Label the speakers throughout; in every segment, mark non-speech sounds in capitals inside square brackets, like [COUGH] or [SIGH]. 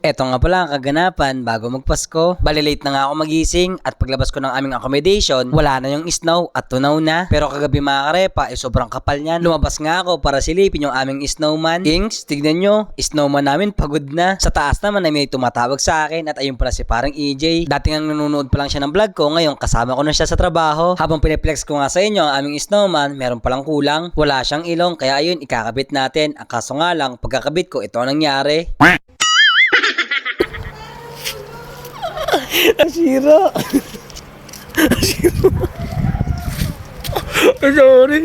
Speaker 1: Eto nga pala ang kaganapan bago magpasko. Bali late na nga ako magising at paglabas ko ng aming accommodation, wala na yung snow at tunaw na. Pero kagabi mga karepa, eh sobrang kapal niyan. Lumabas nga ako para silipin yung aming snowman. Kings, tignan nyo, snowman namin pagod na. Sa taas naman ay may tumatawag sa akin at ayun pala si parang EJ. Dati nga nanonood pa lang siya ng vlog ko, ngayon kasama ko na siya sa trabaho. Habang piniplex ko nga sa inyo ang aming snowman, meron palang kulang. Wala siyang ilong, kaya ayun, ikakabit natin. Ang kaso nga lang, pagkakabit ko, ito ang nangyari.
Speaker 2: Asira. Sorry.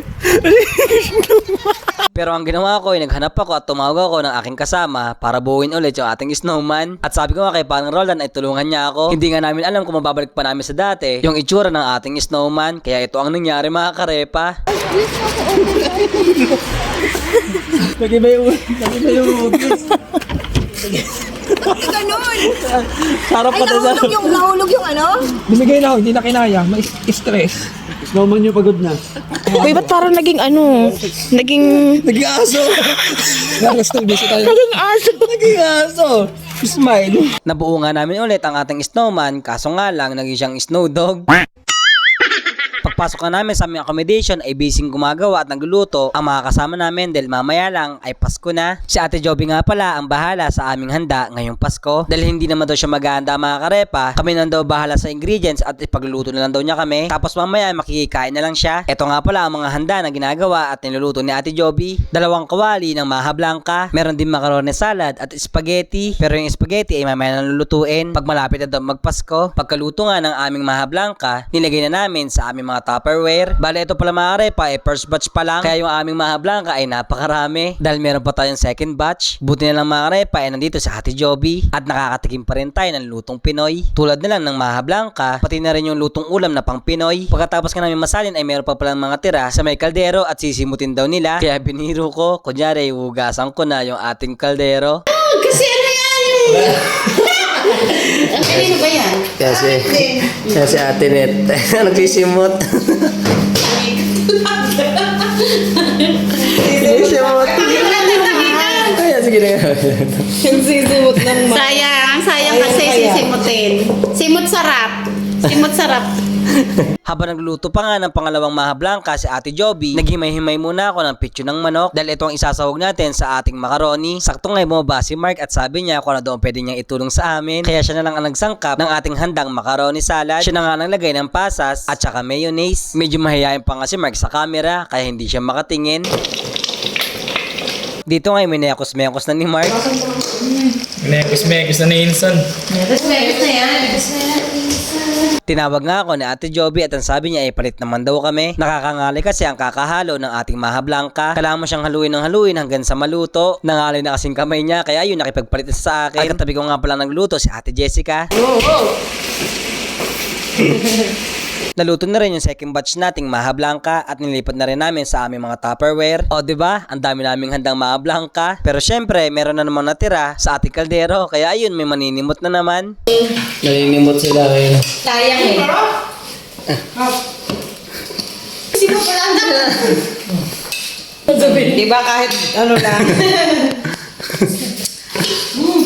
Speaker 1: Pero ang ginawa ko ay naghanap ako at tumawag ako ng aking kasama para buuin ulit yung ating snowman. At sabi ko nga kay Parang Roldan ay tulungan niya ako. Hindi nga namin alam kung mababalik pa namin sa dati yung itsura ng ating snowman. Kaya ito ang nangyari mga karepa.
Speaker 2: Nagiba yung, nagiba yung [LAUGHS]
Speaker 3: Bakit ganun?
Speaker 2: Sarap
Speaker 3: Ay,
Speaker 2: pa tayo
Speaker 3: nahulog yung, nahulog yung ano?
Speaker 2: Binigay na ako, hindi na kinaya. May stress.
Speaker 4: Snowman nyo pagod na.
Speaker 5: Uy, ba't parang naging ano? Naging...
Speaker 2: Naging aso. Gagas ng busy tayo.
Speaker 5: Naging aso.
Speaker 2: Naging aso. Smile.
Speaker 1: Nabuo nga namin ulit ang ating snowman kaso nga lang naging siyang snow dog. [LAUGHS] Pagpasok nga namin sa aming accommodation ay busy gumagawa at nagluluto ang mga kasama namin dahil mamaya lang ay Pasko na. Si Ate Joby nga pala ang bahala sa aming handa ngayong Pasko dahil hindi naman daw siya maghahanda mga karepa. Kami nang daw bahala sa ingredients at ipagluluto na lang daw niya kami. Tapos mamaya makikikain na lang siya. Ito nga pala ang mga handa na ginagawa at niluluto ni Ate Joby. Dalawang kawali ng maha blanca, meron din macaroni salad at spaghetti. Pero yung spaghetti ay mamaya na lulutuin pag malapit na daw magpasko. Pagkaluto nga ng aming maha blanca, nilagay na namin sa aming mga Tupperware. Bale, ito pala mga arepa, eh, first batch pa lang. Kaya yung aming maha blanca ay napakarami. Dahil meron pa tayong second batch. Buti na lang mga arepa ay nandito sa Ate Joby. At nakakatikim pa rin tayo ng lutong Pinoy. Tulad na lang ng maha blanca, pati na rin yung lutong ulam na pang Pinoy. Pagkatapos ka namin masalin ay meron pa palang mga tira sa may kaldero at sisimutin daw nila. Kaya biniro ko, kunyari hugasan ko na yung ating kaldero.
Speaker 6: Kasi ano yan. Ang [LAUGHS] kanino ba yan?
Speaker 4: Kasi, kasi ate net. [LAUGHS] Nagsisimot. Nagsisimot. Kaya sige na.
Speaker 5: Nagsisimot ng
Speaker 6: Sayang, sayang kasi sisimutin. Simot sarap. Simot sarap. [LAUGHS]
Speaker 1: Habang nagluluto pa nga ng pangalawang maha blanca si Ate Joby, naghimay-himay muna ako ng picture ng manok dahil ito ang isasahog natin sa ating macaroni. Sakto nga bumaba si Mark at sabi niya kung ano daw pwede niyang itulong sa amin. Kaya siya na lang ang nagsangkap ng ating handang macaroni salad. Siya na nga naglagay ng pasas at saka mayonnaise. Medyo mahihayin pa nga si Mark sa camera kaya hindi siya makatingin. Dito nga may mekos-mekos na ni Mark.
Speaker 2: Mekos-mekos na ni Inson.
Speaker 6: Meron na yan.
Speaker 1: Tinawag nga ako ni Ate Joby at ang sabi niya ay palit naman daw kami. Nakakangali kasi ang kakahalo ng ating maha blanca. Kailangan mo siyang haluin ng haluin hanggang sa maluto. Nangali na kasing kamay niya kaya yun nakipagpalit na sa akin. At katabi ko nga pala nagluto si Ate Jessica. [LAUGHS] Naluto na rin yung second batch nating maha blanca at nilipat na rin namin sa aming mga Tupperware. O 'di ba? Ang dami naming handang maha blanca. Pero syempre, meron na namang natira sa ating kaldero. Kaya ayun, may maninimot na naman.
Speaker 4: Naninimot sila ngayon.
Speaker 6: Sayang eh. Sino pala ang
Speaker 5: Di ba kahit ano lang? [LAUGHS]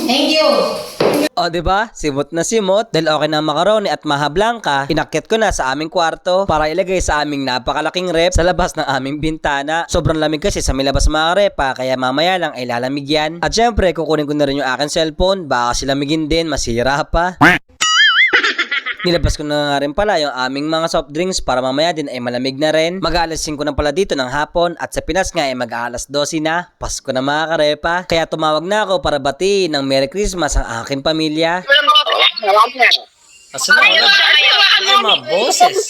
Speaker 6: Thank you.
Speaker 1: O, ba? Simot na simot. Dahil okay na ang macaroni at maha blanca, inakyat ko na sa aming kwarto para ilagay sa aming napakalaking rep sa labas ng aming bintana. Sobrang lamig kasi sa may labas mga repa, kaya mamaya lang ay lalamig yan. At syempre, kukunin ko na rin yung aking cellphone, baka silamigin din, masira pa. Nilabas ko na nga rin pala yung aming mga soft drinks para mamaya din ay malamig na rin. Mag-aalas 5 na pala dito ng hapon at sa Pinas nga ay mag-aalas 12 na. Pasko na mga karepa. Kaya tumawag na ako para batiin ng Merry Christmas ang aking pamilya. Asa na? Wala. Ay, mga boses.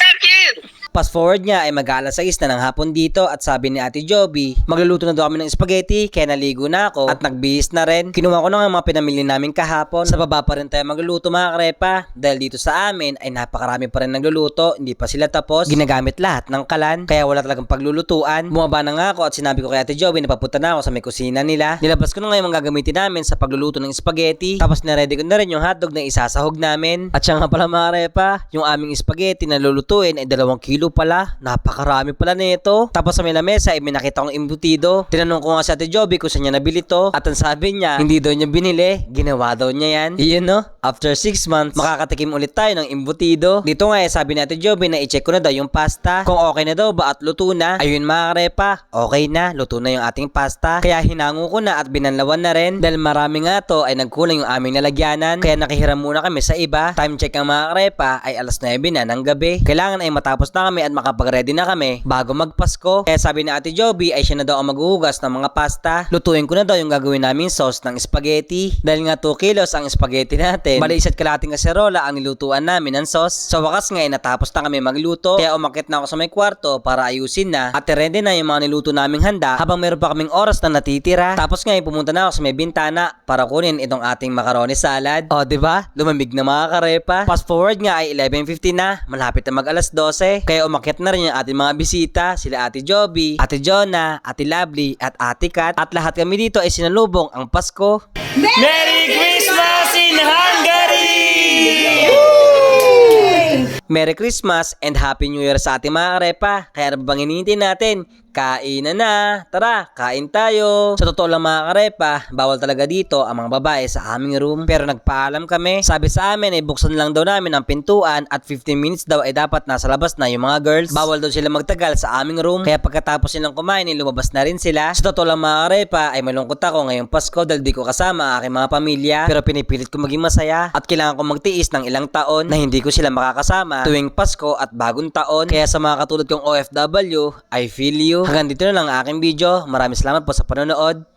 Speaker 1: Fast forward niya ay mag-aalas 6 na ng hapon dito at sabi ni Ate Joby, magluluto na daw kami ng spaghetti kaya naligo na ako at nagbihis na rin. Kinuha ko na nga mga pinamili namin kahapon. Sa baba pa rin tayo magluluto mga krepa dahil dito sa amin ay napakarami pa rin nagluluto, hindi pa sila tapos. Ginagamit lahat ng kalan kaya wala talagang paglulutuan. Bumaba na nga ako at sinabi ko kay Ate Joby na papunta na ako sa may kusina nila. Nilabas ko na nga yung mga gagamitin namin sa pagluluto ng spaghetti. Tapos niready ko na rin yung hotdog na isasahog namin. At siya nga pala mga krepa, yung aming spaghetti na lulutuin ay dalawang kilo kilo pala. Napakarami pala nito. Tapos sa may lamesa, ay may nakita kong imbutido. Tinanong ko nga sa Ate Joby kung saan niya nabili to. At ang sabi niya, hindi daw niya binili. Ginawa daw niya yan. Iyon no, after 6 months, makakatikim ulit tayo ng imbutido. Dito nga eh, sabi ni Ate Joby na i-check ko na daw yung pasta. Kung okay na daw ba at luto na. Ayun mga karepa, okay na. Luto na yung ating pasta. Kaya hinango ko na at binanlawan na rin. Dahil marami nga to ay nagkulang yung aming nalagyanan. Kaya nakihiram muna kami sa iba. Time check ang mga karepa ay alas 9 na ng gabi. Kailangan ay matapos na kami at makapag-ready na kami bago magpasko. Kaya sabi ni Ate Joby ay siya na daw ang maghuhugas ng mga pasta. Lutuin ko na daw yung gagawin naming sauce ng spaghetti. Dahil nga 2 kilos ang spaghetti natin. Bali isa't kalating kaserola ang nilutuan namin ng sauce. Sa wakas nga ay natapos na kami magluto. Kaya umakit na ako sa may kwarto para ayusin na. At ready na yung mga niluto naming handa habang meron pa kaming oras na natitira. Tapos nga ay pumunta na ako sa may bintana para kunin itong ating macaroni salad. O, di ba? Lumamig na mga karepa. Fast forward nga ay 11.50 na. Malapit na mag alas 12. Kaya umakyat na rin yung ating mga bisita. Sila Ate Joby, Ate Jonah, Ate Lovely, at Ate Kat. At lahat kami dito ay sinalubong ang Pasko.
Speaker 2: Merry Christmas in Hungary!
Speaker 1: Merry Christmas and Happy New Year sa ating mga karepa. Kaya ano ba bang hinihintay natin? Kain na na. Tara, kain tayo. Sa totoo lang mga karepa, bawal talaga dito ang mga babae sa aming room. Pero nagpaalam kami. Sabi sa amin ay buksan lang daw namin ang pintuan at 15 minutes daw ay dapat nasa labas na yung mga girls. Bawal daw sila magtagal sa aming room. Kaya pagkatapos nilang kumain, ay lumabas na rin sila. Sa totoo lang mga karepa, ay malungkot ako ngayong Pasko dahil di ko kasama ang aking mga pamilya. Pero pinipilit ko maging masaya at kailangan ko magtiis ng ilang taon na hindi ko sila makakasama tuwing Pasko at bagong taon. Kaya sa mga katulad kong OFW, I feel you. Hanggang dito na lang ang aking video. Maraming salamat po sa panonood.